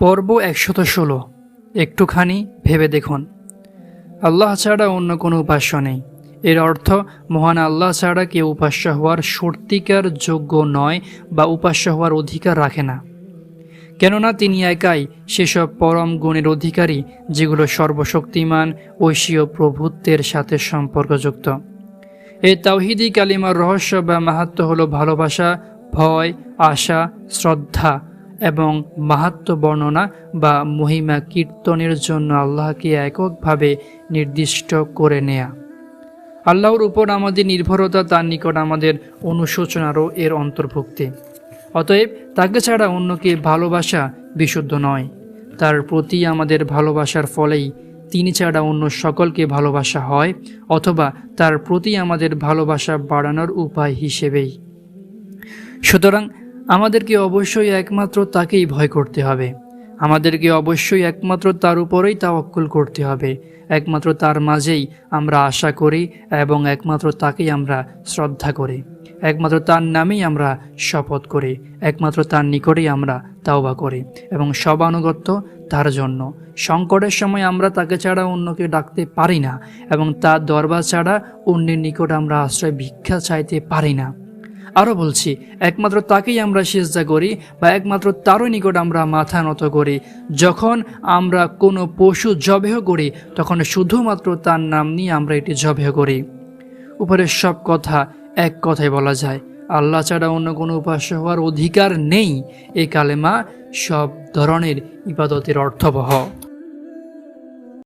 পর্ব একশত ষোলো। একটুখানি ভেবে দেখুন। আল্লাহ ছাড়া অন্য কোনো উপাস্য নেই। এর অর্থ, মহান আল্লাহ ছাড়া কেউ উপাস্য হওয়ার সত্যিকার যোগ্য নয় বা উপাস্য হওয়ার অধিকার রাখে না। কেননা তিনি একাই সেসব পরম গুণের অধিকারী, যেগুলো সর্বশক্তিমান ঐশীয় প্রভুত্বের সাথে সম্পর্কযুক্ত। এই তাওহিদি কালিমার রহস্য বা মাহাত্ম হলো ভালোবাসা, ভয়, আশা, শ্রদ্ধা এবং মাহাত্ম বর্ণনা বা মহিমা কীর্তনের জন্য আল্লাহকে এককভাবে নির্দিষ্ট করে নেয়া। আল্লাহর উপর আমাদের নির্ভরতা, তার নিকট আমাদের অনুশোচনারও এর অন্তর্ভুক্তি। অতএব তাকে ছাড়া অন্যকে ভালোবাসা বিশুদ্ধ নয়। তার প্রতি আমাদের ভালোবাসার ফলেই তিনি ছাড়া অন্য সকলকে ভালোবাসা হয় অথবা তার প্রতি আমাদের ভালোবাসা বাড়ানোর উপায় হিসেবেই। সুতরাং আমাদেরকে অবশ্যই একমাত্র তাকেই ভয় করতে হবে। আমাদেরকে অবশ্যই একমাত্র তার উপরেই তাওয়াক্কুল করতে হবে। একমাত্র তার মাঝেই আমরা আশা করি এবং একমাত্র তাকেই আমরা শ্রদ্ধা করি। একমাত্র তার নামেই আমরা শপথ করি। একমাত্র তার নিকটেই আমরা তাওবা করি এবং সব আনুগত্য তার জন্য। সংকটের সময় আমরা তাকে ছাড়া অন্যকে ডাকতে পারি না এবং তার দরবার ছাড়া অন্যের নিকট আমরা আশ্রয় ভিক্ষা চাইতে পারি না। আরও বলছি, একমাত্র তাকেই আমরা সেজদা করি বা একমাত্র তারই নিকট আমরা মাথা নত করি। যখন আমরা কোনো পশু জবেহ করি, তখন শুধুমাত্র তার নাম নিয়ে আমরা এটি জবেহ করি। উপরের সব কথা এক কথায় বলা যায়। আল্লাহ ছাড়া অন্য কোনো উপাস্য হওয়ার অধিকার নেই। এই কালেমা সব ধরনের ইবাদতের অর্থবহ।